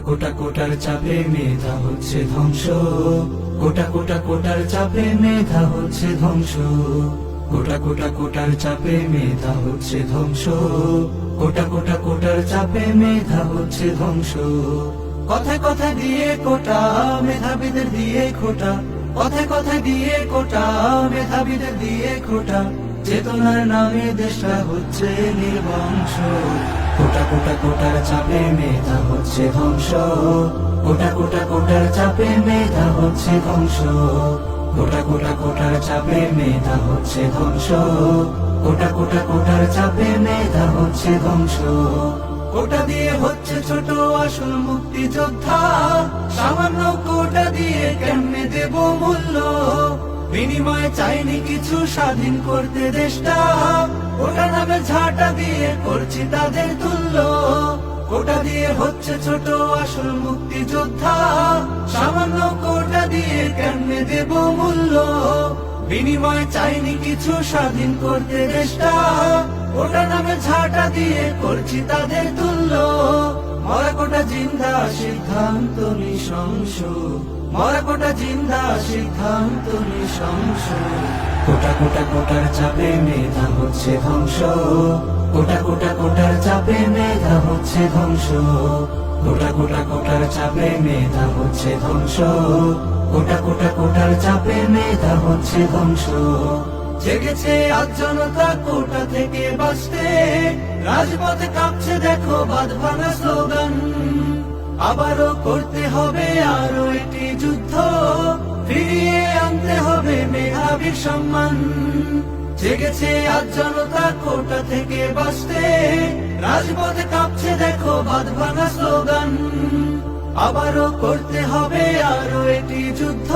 কোটা কোটার চাপে মেধা হচ্ছে ধ্বংস। কোটা কোটা কোটার চাপে মেধা হচ্ছে ধ্বংস। কোটা কোটা কোটার চাপে মেধা হচ্ছে ধ্বংস। কোটা কোটা কোটার চাপে মেধা হচ্ছে ধ্বংস। কথায় কথায় দিয়ে কোটা, মেধাবীদের দিয়ে খোটা কথায় কথায় দিয়ে কোটা, মেধাবীদের দিয়ে খোটা চেতনার নামে দেশটা হচ্ছে নির্বংশ। কোটা কোটা কোটার চাপে মেধা হচ্ছে ধ্বংস। কোটা কোটা কোটার চাপে মেধা হচ্ছে ধ্বংস। কোটা কোটা কোটার চাপে মেধা হচ্ছে ধ্বংস। কোটা কোটা কোটার চাপে মেধা হচ্ছে ধ্বংস। কোটা দিয়ে হচ্ছে ছোট আসল মুক্তিযোদ্ধা। সামান্য কোটা দিয়ে কেমনে দেব মূল্য? বিনিময়ে চাইনি কিছু, স্বাধীন করতে দেশটা। ওটা নামে ঝাঁটা দিয়ে করছি তাদের তুল্য। কোটা দিয়ে হচ্ছে ছোট আসল মুক্তিযোদ্ধা। সামান্য কোটা দিয়ে কেমনে দেব মূল্য? বিনিময়ে চাইনি কিছু, স্বাধীন করতে দেশটা। ওটা নামে ঝাঁটা দিয়ে করছি তাদের তুল্য। মরা কোটা জিন্দা সিদ্ধান্ত নৃশংস। মরা কোটা জিন্দা সিদ্ধান্ত নৃশংস। কোটা কোটা কোটার চাপে মেধা হচ্ছে ধ্বংস। কোটা কোটা কোটার চাপে মেধা হচ্ছে ধ্বংস। কোটা কোটা কোটার চাপে মেধা হচ্ছে ধ্বংস। কোটা কোটা কোটার চাপে মেধা হচ্ছে ধ্বংস। জেগেছে আজ জনতা কোটা থেকে বাঁচতে। রাজপথে কাঁপছে দেখো বাদ ভাঙা স্লোগান। আবারও করতে হবে আরও এটি সম্মান। জেগেছে আজ জনতা কোটা থেকে বাঁচতে। রাজপথে কাঁপছে, দেখো বাদ ভাঙা স্লোগান। আবারও করতে হবে আরও এটি যুদ্ধ।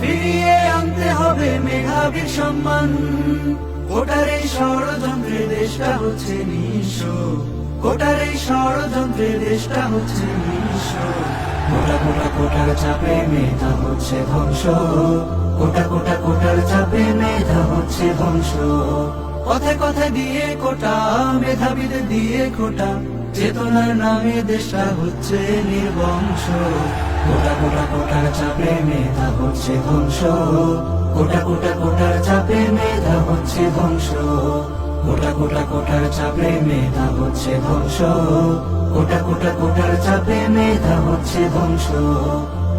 ফিরিয়ে আনতে হবে মেধাবীর সম্মান। কোটার এই ষড়যন্ত্রে দেশটা হচ্ছে নিঃস্ব। কোটার এই ষড়যন্ত্রে দেশটা হচ্ছে নিঃস্ব। কোটা কোটা কোটার চাপে মেধা হচ্ছে ধ্বংস। কোটা কোটা কোটার চাপে মেধা হচ্ছে ধ্বংস। কথায় কথায় দিয়ে কোটা, মেধাবীদের দিয়ে কোটা, চেতনার নামে দেশটা হচ্ছে নির্বংশ। কোটা কোটা কোটার চাপে মেধা হচ্ছে ধ্বংস। কোটা কোটা কোটার চাপে মেধা হচ্ছে ধ্বংস। কোটা কোটা কোটার চাপে মেধা হচ্ছে ধ্বংস। কোটা কোটা কোটার চাপে মেধা হচ্ছে ধ্বংস।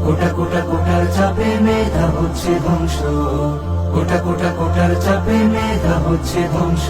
কোটা কোটা কোটার চাপে মেধা হচ্ছে ধ্বংস। কোটা কোটা কোটার চাপে মেধা হচ্ছে ধ্বংস।